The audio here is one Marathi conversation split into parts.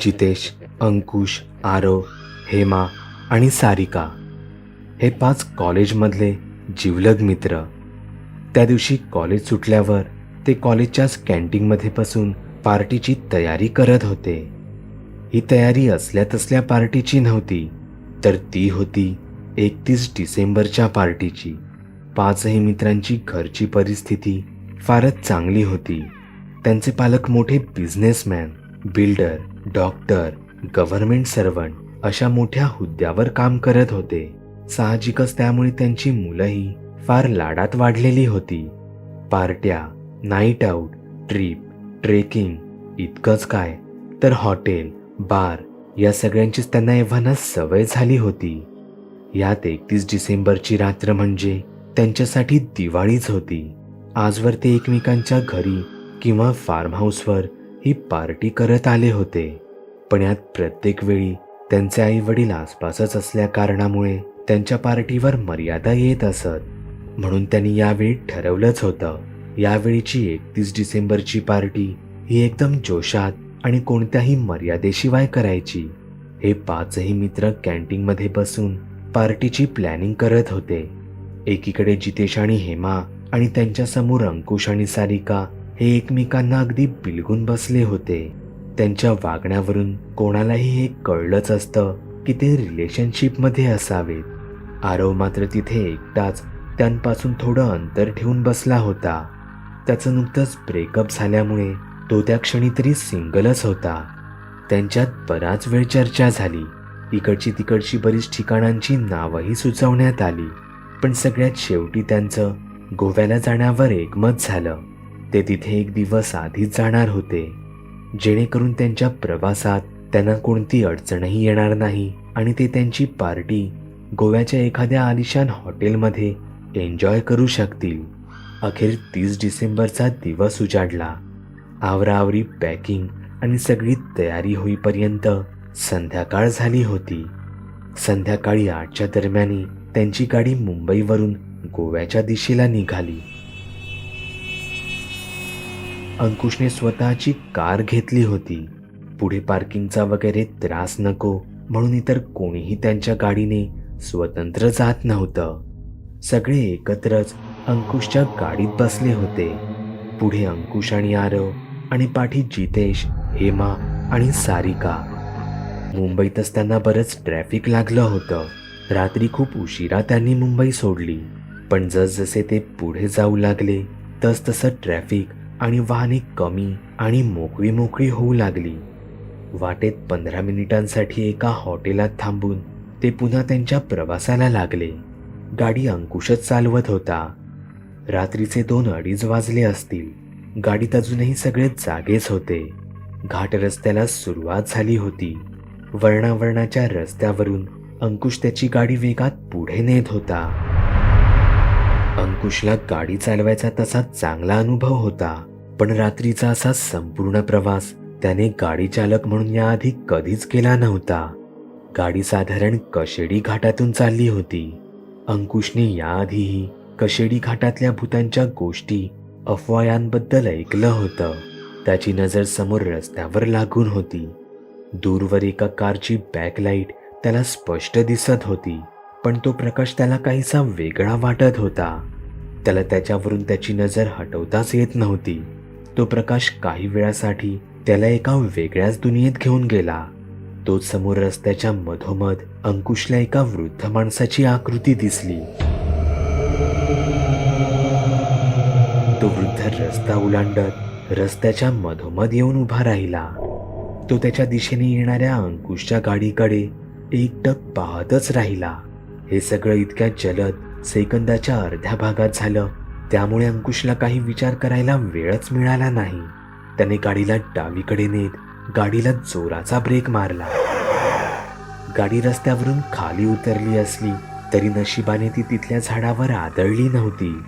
जितेश अंकुश आरव हेमा आणि सारिका हे पाच कॉलेजमधले जिवलग मित्र. त्या दिवशी कॉलेज सुटल्यावर ते कॉलेजच्याच कॅन्टीनमध्ये बसून पार्टीची तयारी करत होते. ही तयारी असल्या तसल्या पार्टीची नव्हती तर ती होती एकतीस डिसेंबरच्या पार्टीची. पाचही मित्रांची घरची परिस्थिती फारच चांगली होती. त्यांचे पालक मोठे businessman builder doctor government servant अशा मोठ्या हुद्द्यावर काम करत होते. साहजिकच त्यामुळे त्यांची मुलंही फार लाडात वाढलेली होती. पार्ट्या नाईट आऊट ट्रिप ट्रेकिंग इतकंच काय. तर हॉटेल बार या सगळ्यांचीच त्यांना एव्हाना सवय झाली होती. यात एकतीस डिसेंबरची रात्र म्हणजे त्यांच्यासाठी दिवाळीच होती. आजवर ते एकमेकांच्या घरी किंवा फार्म हाऊसवर ही पार्टी करत आले होते. पण यात प्रत्येक वेळी त्यांचे आई वडील आसपासच असल्या कारणामुळे त्यांच्या पार्टीवर मर्यादा येत असत. म्हणून त्यांनी यावेळी ठरवलंच होतं. यावेळीची एकतीस डिसेंबरची पार्टी ही एकदम जोशात आणि कोणत्याही मर्यादेशिवाय करायची. हे पाचही मित्र कॅन्टीनमध्ये बसून पार्टीची प्लॅनिंग करत होते. एकीकडे जितेश आणि हेमा आणि त्यांच्यासमोर अंकुश आणि सारिका हे एकमेकांना अगदी बिलगून बसले होते. त्यांच्या वागण्यावरून कोणालाही हे कळलंच असतं की ते रिलेशनशिपमध्ये असावेत. आरव मात्र तिथे एकटाच त्यांपासून थोडं अंतर ठेवून बसला होता. त्याचं नुकतंच ब्रेकअप झाल्यामुळे तो त्या क्षणी तरी सिंगलच होता. त्यांच्यात बराच वेळ चर्चा झाली. इकडची तिकडची बरीच ठिकाणांची नावंही सुचवण्यात आली. पण सगळ्यात शेवटी त्यांचं गोव्याला जाण्यावर एकमत झालं. ते तिथे एक दिवस आधीच जाणार होते. जेणेकरून त्यांच्या प्रवासात त्यांना कोणती अडचणही येणार नाही आणि ते त्यांची पार्टी गोव्याच्या एखाद्या आलिशान हॉटेलमध्ये एन्जॉय करू शकतील. अखेर तीस डिसेंबरचा दिवस उजाडला. आवराआवरी पॅकिंग आणि सगळी तयारी होईपर्यंत संध्याकाळ झाली होती. संध्याकाळी आठच्या दरम्यानी त्यांची गाडी मुंबईवरून गोव्याच्या दिशेला निघाली. अंकुशने स्वतःची कार घेतली होती. पुढे पार्किंगचा वगैरे त्रास नको म्हणून इतर कोणीही त्यांच्या गाडीने स्वतंत्र जात नव्हतं. सगळे एकत्रच अंकुशच्या गाडीत बसले होते. पुढे अंकुश आणि आरव आणि पाठी जितेश हेमा आणि सारिका. मुंबईतच त्यांना बरंच ट्रॅफिक लागलं होतं. रात्री खूप उशिरा त्यांनी मुंबई सोडली. पण जसजसे ते पुढे जाऊ लागले तसतसं ट्रॅफिक आणि वाहने कमी आणि मोकळी मोकळी होऊ लागली. वाटेत पंधरा मिनिटांसाठी एका हॉटेलात थांबून ते पुन्हा त्यांच्या प्रवासाला लागले. गाडी अंकुशच चालवत होता. रात्रीचे दोन अडीच वाजले असतील. गाडीत अजूनही सगळे जागेच होते. घाट रस्त्याला सुरुवात झाली होती. वर्णावर्णाच्या रस्त्यावरून अंकुश त्याची गाडी वेगात पुढे नेत होता. अंकुशला गाडी चालवायचा तसा चांगला अनुभव होता पण रात्रीचा असा संपूर्ण प्रवास त्याने गाडी चालक म्हणून याआधी कधीच केला नव्हता. गाडी साधारण कशेडी घाटातून चालली होती. अंकुशने याआधीही कशेडी घाटातल्या भूतांच्या गोष्टी अफवायांबद्दल ऐकलं होतं. त्याची नजर समोर रस्त्यावर लागून होती. दूरवर एका कारची बॅकलाईट त्याला स्पष्ट दिसत होती. पण तो प्रकाश त्याला काहीसा वेगळा वाटत होता. त्याला त्याच्यावरून त्याची नजर हटवताच येत नव्हती. तो प्रकाश काही वेळासाठी त्याला एका वेगळ्याच दुनियेत घेऊन गेला. तो समोर रस्त्याच्या मधोमध अंकुशला एका वृद्ध माणसाची आकृती दिसली. तो वृद्ध रस्ता उलांडत रस्त्याच्या मधोमध येऊन उभा राहिला. तो त्याच्या दिशेने येणाऱ्या अंकुशच्या गाडीकडे एकटक पाहतच राहिला. हे सगळं इतक्या जलद सेकंदाच्या अर्ध्या भागात झालं. त्यामुळे अंकुशला काही विचार करायला वेळच मिळाला नाही. त्याने गाडीला डावीकडे नेत गाडीला जोराचा ब्रेक मारला. गाडी रस्त्यावरून खाली उतरली असली तरी नशिबाने ती तिथल्या झाडावर आदळली नव्हती.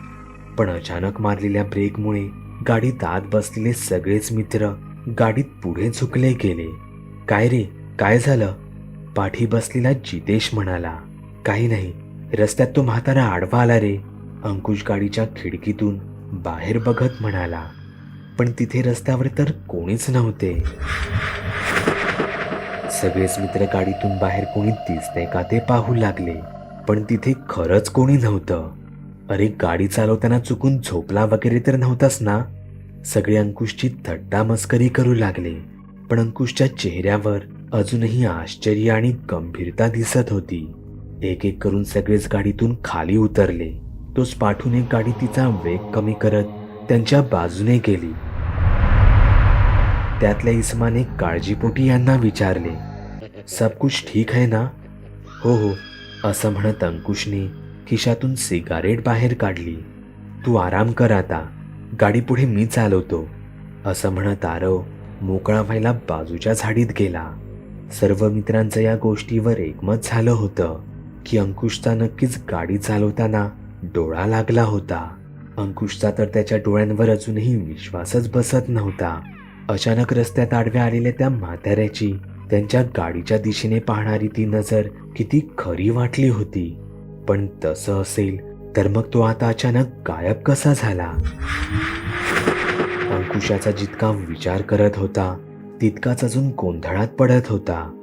पण अचानक मारलेल्या ब्रेकमुळे गाडीत आत बसलेले सगळेच मित्र गाडीत पुढे झुकले गेले. काय रे? काय झालं? पाठी बसलेला जितेश म्हणाला. काही नाही. रस्त्यात तो म्हातारा आडवा आला रे. अंकुश गाडीच्या खिडकीतून बाहेर बघत म्हणाला पण तिथे रस्त्यावर तर कोणीच नव्हते. सगळेच मित्र गाडीतून बाहेर कोणी दिसतंय का ते पाहू लागले पण तिथे खरंच कोणी नव्हतं. अरे गाडी चालवताना चुकून झोपला वगैरे तर नव्हताच ना? सगळे अंकुशची थट्टा मस्करी करू लागले पण अंकुशच्या चेहऱ्यावर अजूनही आश्चर्य आणि गंभीरता दिसत होती. एक एक करून सगळेच गाडीतून खाली उतरले. तोच पाठून एक गाडी तिचा वेग कमी करत त्यांच्या बाजूने गेली. त्यातल्या इस्माने काळजीपोटी यांना विचारले सब कुछ ठीक आहे ना? हो हो असं म्हणत अंकुशने खिशातून सिगारेट बाहेर काढली. तू आराम कर आता गाडी पुढे मी चालवतो असं म्हणत आरव मोकळा व्हायला बाजूच्या झाडीत गेला. सर्व मित्रांचं या गोष्टीवर एकमत झालं होतं. की अंकुशचा नक्कीच गाडी चालवताना डोळा लागला होता. अंकुशचा तर त्याच्या डोळ्यांवर अजूनही विश्वासच बसत नव्हता. अचानक रस्त्यात आडव्या आलेल्या त्या म्हाताऱ्याची त्यांच्या गाडीच्या दिशेने पाहणारी ती नजर किती खरी वाटली होती. पण तसं असेल तर मग तो आता अचानक गायब कसा झाला? अंकुशाचा जितका विचार करत होता तितकाच अजून गोंधळात पडत होता.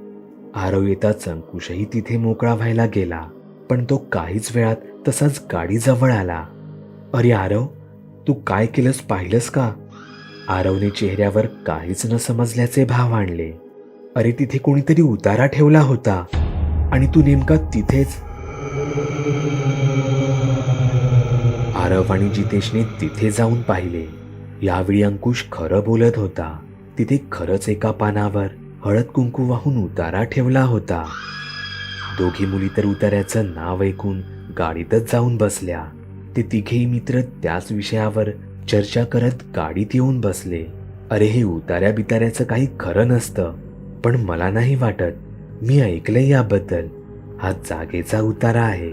आरव येताच अंकुशही तिथे मोकळा व्हायला गेला पण तो काहीच वेळात तसाच गाडी जवळ आला. अरे आरव तू काय केलंस पाहिलंस का? आरवने चेहऱ्यावर काहीच न समजल्याचे भाव आणले. अरे तिथे कोणीतरी उतारा ठेवला होता आणि तू नेमका तिथेच आरव आणि जितेशने तिथे जाऊन पाहिले. यावेळी अंकुश खरं बोलत होता. तिथे खरंच एका पानावर हळद कुंकू वाहून उतारा ठेवला होता. दोघी मुली तर उतार्याचं नाव ऐकून गाडीतच जाऊन बसल्या. ते तिघेही मित्र त्याच विषयावर चर्चा करत गाडीत येऊन बसले. अरे हे उतार्या बिताऱ्याचं काही खरं नसतं पण मला नाही वाटत. मी ऐकलंय याबद्दल. हा जागेचा उतारा आहे.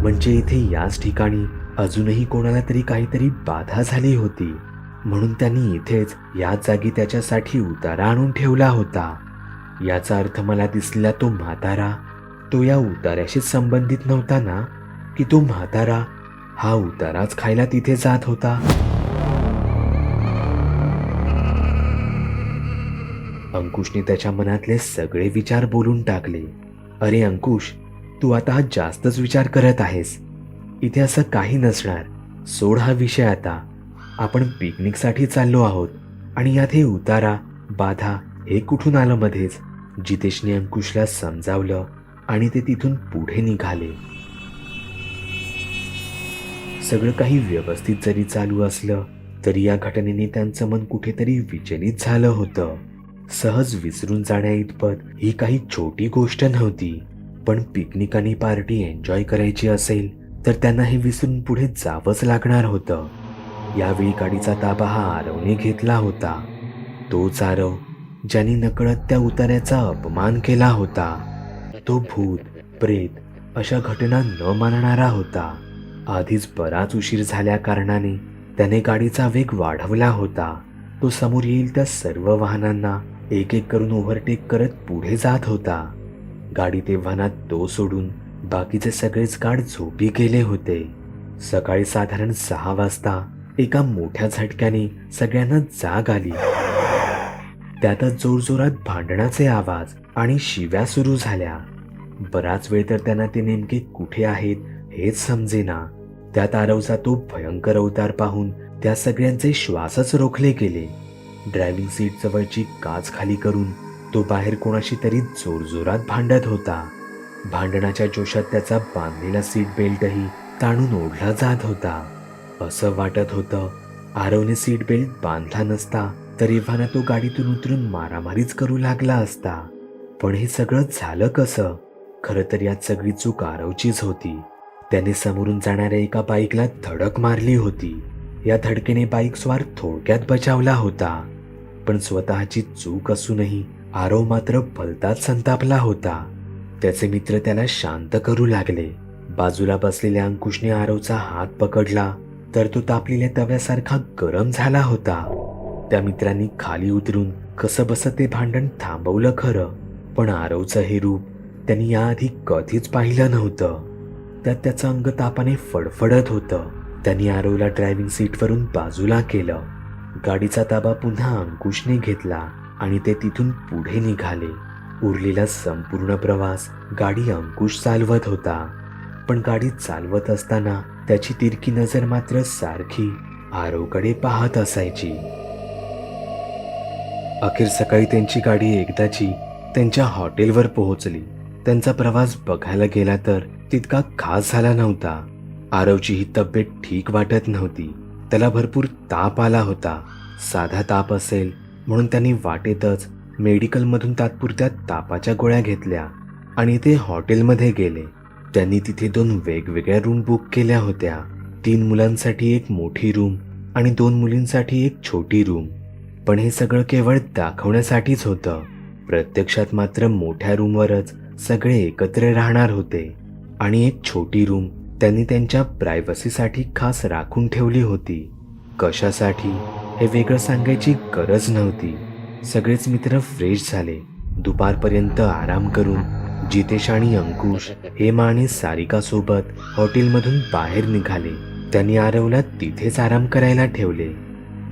म्हणजे इथे याच ठिकाणी अजूनही कोणाला तरी काहीतरी बाधा झाली होती. म्हणून त्यांनी इथेच याच जागी त्याच्यासाठी उतारा आणून ठेवला होता. याचा अर्थ मला दिसलेला तो म्हातारा. तो या उतार्याशी संबंधित नव्हता ना? की तो म्हातारा हा उताराच खायला तिथे जात होता? अंकुशने त्याच्या मनातले सगळे विचार बोलून टाकले. अरे अंकुश तू आता जास्तच विचार करत आहेस. इथे असं काही नसणार. सोड हा विषय आता. आपण पिकनिकसाठी चाललो आहोत आणि यात हे उतारा बाधा हे कुठून आलं मध्येच? जितेशने अंकुशला समजावलं आणि ते तिथून पुढे निघाले. सगळं काही व्यवस्थित जरी चालू असलं तरी या घटनेने त्यांचं मन कुठेतरी विचलित झालं होतं. सहज विसरून जाण्या इतपत ही काही छोटी गोष्ट नव्हती. पण पिकनिक आणि पार्टी एन्जॉय करायची असेल तर त्यांना हे विसरून पुढे जावंच लागणार होतं. यावेळी गाडीचा ताबा हा आरवने घेतला होता. तोच आरव ज्याने नकळत त्या उतार्याचा अपमान केला होता. तो भूत प्रेत अशा घटना न मानणारा होता. आधीच बराच उशीर झाल्या कारणाने त्याने गाडीचा वेग वाढवला होता. तो समोर येईल त्या सर्व वाहनांना एक एक करून ओव्हरटेक करत पुढे जात होता. गाडी तेव्हाना तो सोडून बाकीचे सगळेच गाड झोपी गेले होते. सकाळी साधारण सहा वाजता एका मोठ्या झटक्याने सगळ्यांना जाग आली. त्यातच जोरजोरात भांडणाचे आवाज आणि शिव्या सुरू झाल्या. बराच वेळ तर त्यांना ते नेमके कुठे आहेत हेच समजेना. त्या तारवचा तो भयंकर अवतार पाहून त्या सगळ्यांचे श्वासच रोखले गेले. ड्रायव्हिंग सीट जवळची काच खाली करून तो बाहेर कोणाशी तरी जोरजोरात भांडत होता. भांडणाच्या जोशात त्याचा बांधलेला सीट बेल्टही ताणून ओढला जात होता. असं वाटत होतं. आरवने सीट बेल्ट बांधला नसता तर इव्हाना तो गाडीतून उतरून मारामारीच करू लागला असता. पण हे सगळं झालं कसं? खरं तर यात सगळी चूक आरवचीच होती. त्याने समोरून जाणाऱ्या एका बाईकला धडक मारली होती. या धडकेने बाईक स्वार थोडक्यात बचावला होता. पण स्वतःची चूक असूनही आरव मात्र भलताच संतापला होता. त्याचे मित्र त्याला शांत करू लागले. बाजूला बसलेल्या अंकुशने आरवचा हात पकडला. तर तो तापलेल्या तव्यासारखा गरम झाला होता. त्या मित्रांनी खाली उतरून कसं बसं ते भांडण थांबवलं खरं पण आरवचं हे रूप त्यांनी याआधी कधीच पाहिलं नव्हतं. त्यात त्याचं अंग तापाने फडफडत होतं. त्यांनी आरवला ड्रायव्हिंग सीटवरून बाजूला केलं. गाडीचा ताबा पुन्हा अंकुशने घेतला आणि ते तिथून पुढे निघाले. उरलेला संपूर्ण प्रवास गाडी अंकुश चालवत होता. पण गाडी चालवत असताना त्याची तिरकी नजर मात्र सारखी आरोकडे पाहत असायची. अखेर सकाळी त्यांची गाडी एकदाची त्यांच्या हॉटेलवर पोहोचली. त्यांचा प्रवास बघायला गेला तर तितका खास झाला नव्हता. आरवची ही तब्येत ठीक वाटत नव्हती. त्याला भरपूर ताप आला होता. साधा ताप असेल म्हणून त्यांनी वाटेतच मेडिकलमधून तात्पुरत्या तापाच्या गोळ्या घेतल्या आणि ते हॉटेलमध्ये गेले. त्यांनी तिथे दोन वेगवेगळ्या रूम बुक केल्या होत्या. तीन मुलांसाठी एक मोठी रूम आणि दोन मुलींसाठी एक छोटी रूम पण हे सगळं केवळ दाखवण्यासाठीच होतं. प्रत्यक्षात मात्र मोठ्या रूमवरच सगळे एकत्र राहणार होते. आणि एक छोटी रूम त्यांनी त्यांच्या प्रायव्हसीसाठी खास राखून ठेवली होती. कशासाठी? हे वेगळं सांगायची गरज नव्हती. सगळेच मित्र फ्रेश झाले. दुपारपर्यंत आराम करून जितेश आणि अंकुश हेमा आणि सारिका सोबत हॉटेलमधून बाहेर निघाले. त्यांनी आरवला तिथेच आराम करायला ठेवले.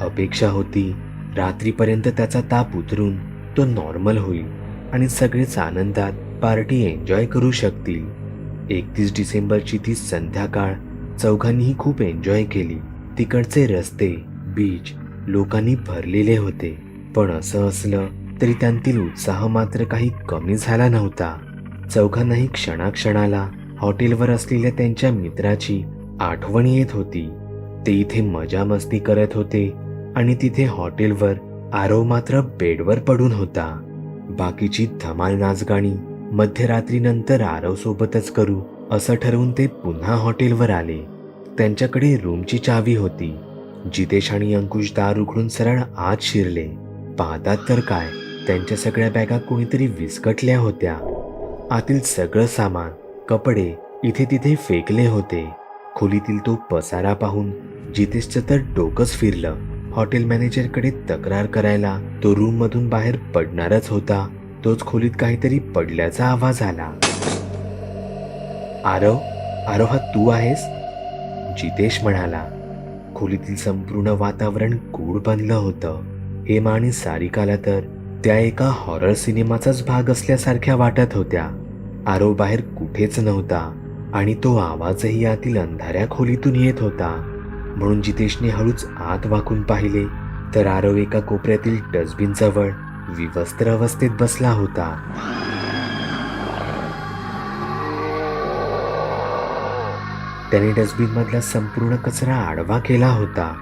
अपेक्षा होती रात्रीपर्यंत त्याचा ताप उतरून तो नॉर्मल होईल आणि सगळेच आनंदात पार्टी एन्जॉय करू शकतील. एकतीस डिसेंबरची ती संध्याकाळ चौघांनीही खूप एन्जॉय केली. तिकडचे रस्ते बीच लोकांनी भरलेले होते. पण असं असलं तरी त्यांतील उत्साह मात्र काही कमी झाला नव्हता. चौघांनाही क्षणाक्षणाला हॉटेलवर असलेल्या त्यांच्या मित्राची आठवण येत होती. ते इथे मजा मस्ती करत होते आणि तिथे हॉटेलवर आरव मात्र बेडवर पडून होता. बाकीची धमाल नाचगाणी मध्यरात्रीनंतर आरव सोबतच करू असं ठरवून ते पुन्हा हॉटेलवर आले. त्यांच्याकडे रूमची चावी होती. जितेश आणि अंकुश दार उघडून सरळ आत शिरले. पाहतात तर काय त्यांच्या सगळ्या बॅगा कोणीतरी विस्कटल्या होत्या. आतील सगळं सामान कपडे इथे तिथे फेकले होते. खोलीतील तो पसारा पाहून जितेशचं तर डोकंच फिरलं. हॉटेल मॅनेजरकडे तक्रार करायला तो रूम मधून बाहेर पडणारच होता. तोच खोलीत काहीतरी पडल्याचा आवाज आला. आरव आरव हा तू आहेस? जितेश म्हणाला. खोलीतील संपूर्ण वातावरण गूढ बनलं होतं. हेमा आणि सारिकाला तर त्या एका हॉरर सिनेमाचाच भाग असल्यासारख्या वाटत होत्या. आरव बाहेर कुठेच नव्हता आणि तो आवाजही आतील अंधाऱ्या खोलीतून येत होता. म्हणून जितेशने हळूच आत वाकून पाहिले तर आरव एका कोपऱ्यातील डस्टबिन जवळ विवस्त्र अवस्थेत बसला होता. त्याने डस्टबिन मधला संपूर्ण कचरा आडवा केला होता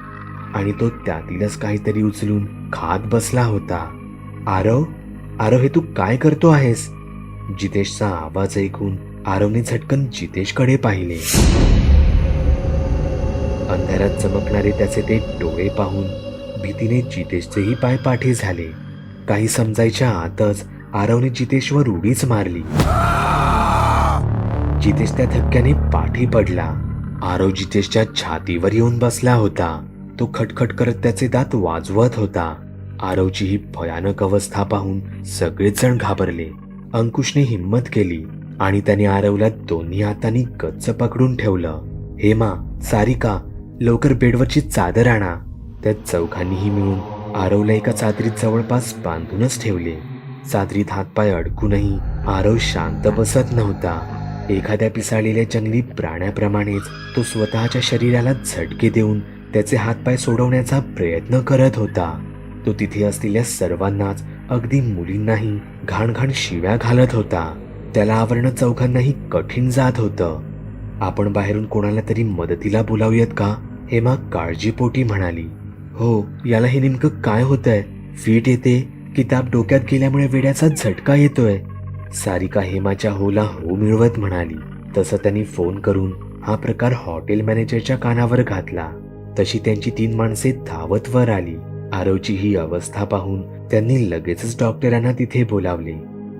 आणि तो त्यातीलच काहीतरी उचलून खात बसला होता. आरव आरव हे तू काय करतो आहेस? जितेशचा आवाज ऐकून आरवने झटकन जितेशकडे पाहिले. अंधारात चमकणारे त्याचे ते डोळे पाहून भीतीने जितेशचेही पाय पाठी झाले. काही समजायच्या आतच आरवने जितेशवर उडीच मारली. जितेश त्या धक्क्याने पाठी पडला. आरव जितेशच्या छातीवर येऊन बसला होता. तो खटखट करत त्याचे दात वाजवत होता. आरवची ही भयानक अवस्था पाहून सगळेच जण घाबरले. अंकुशने हिंमत केली आणि त्याने आरवला दोन्ही हातांनी गच्च पकडून ठेवलं. हेमा सारिका लवकर बेडवरची चादर आणा. त्या चौघांनीही मिळून आरवला एका चादरीत जवळपास बांधूनच ठेवले. चादरीत हातपाय अडकूनही आरव शांत बसत नव्हता. एखाद्या पिसाळलेल्या जंगली प्राण्याप्रमाणेच तो स्वतःच्या शरीराला झटके देऊन त्याचे हातपाय सोडवण्याचा प्रयत्न करत होता. तो तिथे असलेल्या सर्वांनाच अगदी मुलींनाही घाणघाण शिव्या घालत होता. त्याला आवरणं चौघांनाही कठीण जात होतं. आपण बाहेरून कोणाला तरी मदतीला बोलावूयात का? हेमा काळजीपोटी म्हणाली. हो याला हे नेमकं काय होतंय? फीट येते? किताब डोक्यात गेल्यामुळे वेड्याचा झटका येतोय? सारिका हेमाच्या होला हो मिळवत म्हणाली. तसं त्यांनी फोन करून हा प्रकार हॉटेल मॅनेजरच्या कानावर घातला. तशी त्यांची तीन माणसे धावत वर आली. आरवची ही अवस्था पाहून त्यांनी लगेचच डॉक्टरांना तिथे बोलावले.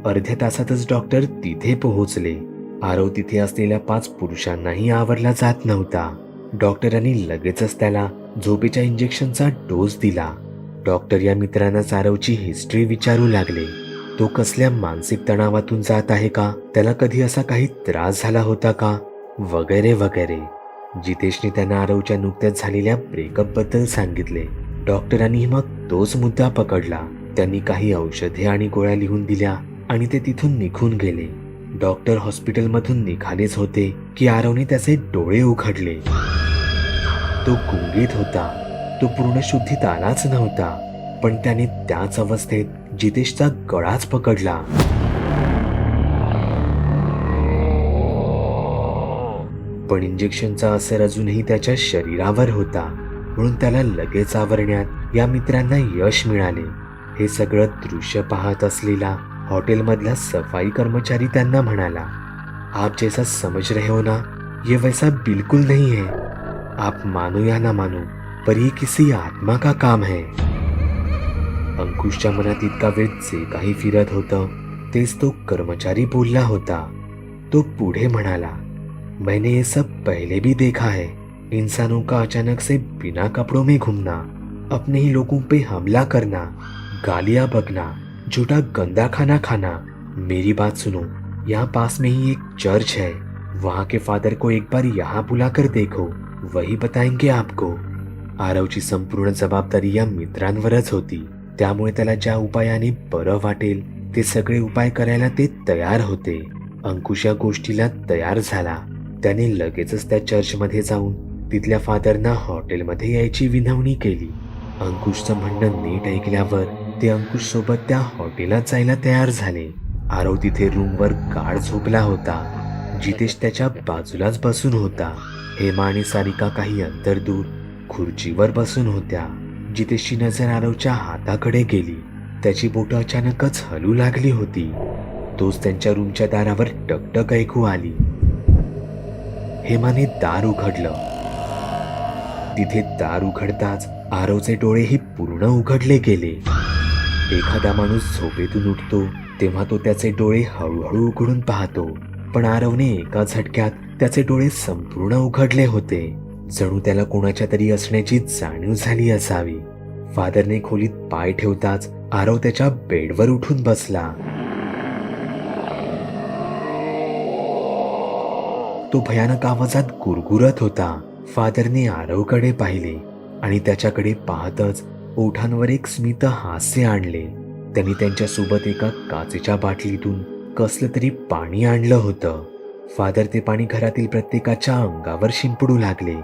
अर्ध्या तासातच डॉक्टर तिथे पोहोचले. आरव तिथे असलेल्या पाच पुरुषांनाही आवरला जात नव्हता. डॉक्टरांनी लगेचच त्याला झोपेच्या इंजेक्शनचा डोस दिला. डॉक्टर या मित्रांना आरवची हिस्ट्री विचारू लागले. तो कसल्या मानसिक तणावातून जात आहे का? त्याला कधी असा काही त्रास झाला होता का? वगैरे वगैरे. जितेशने त्यांना आरवच्या नुकत्याच झालेल्या ब्रेकअपबद्दल सांगितले. डॉक्टरांनी मग तोच मुद्दा पकडला. त्यांनी काही औषधे आणि गोळ्या लिहून दिल्या आणि ते तिथून निघून गेले. डॉक्टर हॉस्पिटलमधून निघालेच होते की आरवने त्याचे डोळे उघडले. तो गुंगीत होता. तो पूर्ण शुद्धीत आलाच नव्हता. पण त्याने त्याच अवस्थेत जितेशचा गळाच पकडला. पण इंजेक्शनचा असर अजूनही त्याच्या शरीरावर होता. म्हणून त्याला लगेच आवरण्यात या मित्रांना यश मिळाले. हे सगळं दृश्य पाहत असलेला हॉटेलमधला सफाई कर्मचारी त्यांना म्हणाला आप जैसा समझ रहे हो ना ये वैसा बिल्कुल नहीं है. आप मानो या ना मानो पर ये किसी आत्मा का काम है. अंकुशच्या मनात इतका वेळ जे काही फिरत होतं तेच तो कर्मचारी बोलला होता. तो पुढे म्हणाला मैंने ये सब पहले भी देखा है. इंसानों का अचानक से बिना कपड़ों में घूमना अपने ही लोगों पे हमला करना गालियां बकना झूठा गंदा खाना खाना। मेरी बात सुनो यहाँ पास में ही एक चर्च है। वहाँ के फादर को एक बार यहाँ बुलाकर देखो वही बताएंगे आपको। आरवची संपूर्ण जबाबदारी या मित्रांवरच होती। त्यामुळे त्याला ज्या उपायाने बरं वाटेल ते सगळे उपाय करायला ते तयार होते. अंकुश या गोष्टीला तयार झाला. त्याने लगेचच त्या चर्चमध्ये जाऊन तिथल्या फादरना हॉटेलमध्ये यायची विनवणी केली. अंकुशचं म्हणणं नीट ऐकल्यावर ते अंकुश सोबत त्या हॉटेलात जायला तयार झाले. आरव तिथे रूमवर गाढ झोपला होता. जितेश त्याच्या बाजूलाच बसून होता. हेमा आणि सारिका काही अंतर दूर खुर्चीवर बसून होत्या. जितेशची नजर आरवच्या हाताकडे गेली. त्याची बोटं अचानकच हलू लागली होती. तोच त्यांच्या रूमच्या दारावर टकटक ऐकू आली. हेमाने दार उघडलं. तिथे दार उघडताच आरवचे डोळेही पूर्ण उघडले गेले. एखादा माणूस झोपेतून उठतो तेव्हा तो त्याचे डोळे हळूहळू उघडून पाहतो. पण आरवने एका झटक्यात त्याचे डोळे संपूर्ण उघडले होते. जणू त्याला कोणाच्या तरी असण्याची जाणीव झाली असावी. फादरने खोलीत पाय ठेवताच आरव त्याच्या बेडवर उठून बसला. तो भयानक आवाजात गुरगुरत होता. फादरने आरवकडे पाहिले आणि त्याच्याकडे पाहतच ओठांवर एक स्मित हास्य आणले. त्यांनी त्यांच्यासोबत एका काचेच्या बाटलीतून कसलं तरी पाणी आणलं होतं. फादर ते पाणी घरातील प्रत्येकाच्या अंगावर शिंपडू लागले.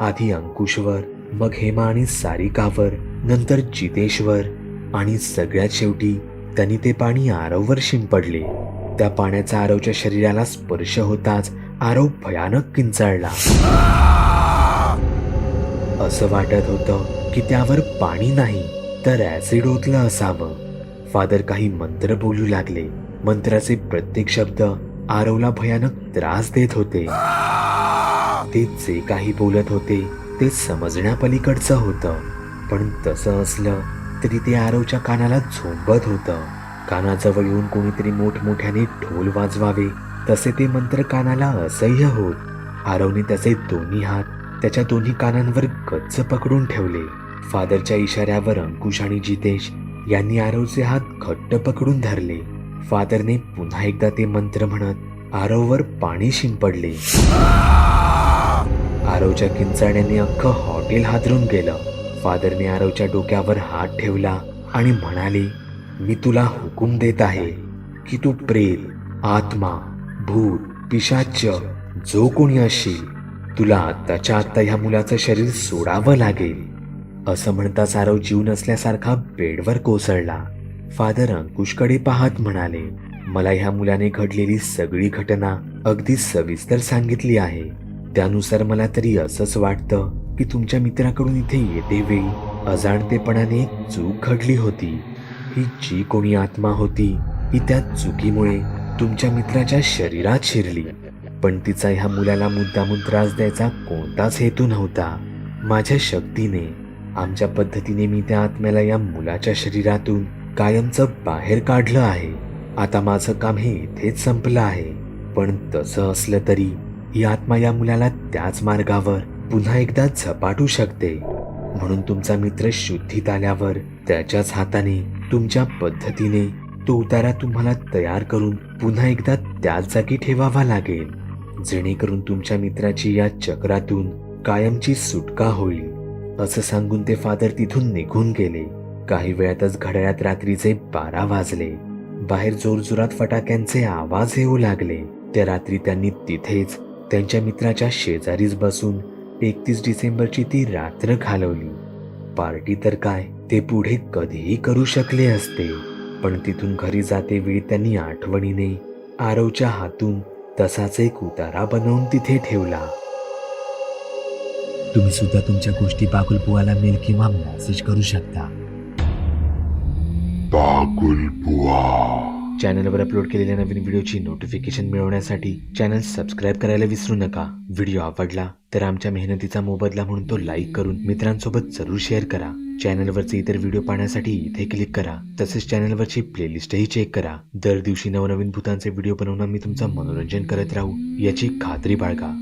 आधी अंकुशवर मग हेमा आणि सारिकावर नंतर जितेशवर आणि सगळ्यात शेवटी त्यांनी ते पाणी आरववर शिंपडले. त्या पाण्याचा आरवच्या शरीराला स्पर्श होताच आरव भयानक किंचाळला. असं वाटत होतं की त्यावर पाणी नाही तर ऍसिड ओतलं असावं. फादर काही मंत्र बोलू लागले. मंत्राचे प्रत्येक शब्द आरवला भयानक त्रास देत होते. ते जे काही बोलत होते ते समजण्यापलीकडचं होतं. पण तसं असलं तरी ते आरवच्या कानाला झोंबत होतं. कानाजवळ येऊन कोणीतरी मोठमोठ्याने ढोल वाजवावे तसे ते मंत्र कानाला असह्य होत. आरवने त्याचे दोन्ही हात त्याच्या दोन्ही कानांवर गच्च पकडून ठेवले. फादरच्या इशाऱ्यावर अंकुश आणि जितेश यांनी आरवचे हात घट्ट पकडून धरले. फादरने पुन्हा एकदा ते मंत्र म्हणत आरववर पाणी शिंपडले. आरवच्या किंचाण्याने अख्खं हॉटेल हादरून गेलं. फादरने आरवच्या डोक्यावर हात ठेवला आणि म्हणाले मी तुला हुकूम देत आहे की तू प्रेत आत्मा भूत पिशाच जो कोणी असशील तुला आत्ताच्या आत्ता ह्या मुलाचं शरीर सोडावं लागेल. असं म्हणता सारव जीव नसल्यासारखा बेडवर कोसळला. फादर अंकुशकडे पाहत म्हणाले मला ह्या मुलाने घडलेली सगळी घटना अगदी सविस्तर सांगितली आहे. त्यानुसार मला तरी असंच वाटतं की तुमच्या मित्राकडून इथे येते वेळी अजाणतेपणाने चूक घडली होती. ही जी कोणी आत्मा होती ही त्या चुकीमुळे तुमच्या मित्राच्या शरीरात शिरली. पण तिचा ह्या मुलाला मुद्दामून त्रास द्यायचा कोणताच हेतू नव्हता. माझ्या शक्तीने आमच्या पद्धतीने मी त्या आत्म्याला या मुलाच्या शरीरातून कायमचं बाहेर काढलं आहे. आता माझं काम हे इथेच संपलं आहे. पण तसं असलं तरी ही आत्मा या मुलाला त्याच मार्गावर पुन्हा एकदा झपाटू शकते. म्हणून तुमचा मित्र शुद्धीत आल्यावर त्याच्याच हाताने तुमच्या पद्धतीने तो उतारा तुम्हाला तयार करून पुन्हा एकदा त्याच जागी ठेवावा लागेल. जेणेकरून तुमच्या मित्राची या चक्रातून कायमची सुटका होईल. असं सांगून ते फादर तिथून निघून गेले. काही वेळातच घड्याळात रात्रीचे बारा वाजले. बाहेर जोरजोरात फटाक्यांचे आवाज येऊ लागले. त्या रात्री त्यांनी तिथेच त्यांच्या मित्राच्या शेजारीच बसून एकतीस डिसेंबरची ती रात्र घालवली. पार्टी तर काय ते पुढे कधीही करू शकले असते. पण तिथून घरी जाते वेळी त्यांनी आठवणीने आरवच्या हातून तसाच एक उतारा बनवून तिथे ठेवला. तुम्ही सुद्धा तुमच्या गोष्टी पाकुल बुवाला मेल किंवा मेसेज करू शकता. पागुल बुवा चॅनलवर अपलोड केलेल्या नवीन व्हिडिओची नोटिफिकेशन मिळवण्यासाठी चॅनल सबस्क्राईब करायला विसरू नका. व्हिडिओ आवडला तर आमच्या मेहनतीचा मोबदला म्हणून तो लाईक करून मित्रांसोबत जरूर शेअर करा. चॅनलवरचे इतर व्हिडिओ पाहण्यासाठी इथे क्लिक करा. तसेच चॅनलवरची प्लेलिस्टही चेक करा. दर दिवशी नवनवीन भूतांचे व्हिडिओ बनवून मी तुमचं मनोरंजन करत राहू. याची खात्री बाळगा.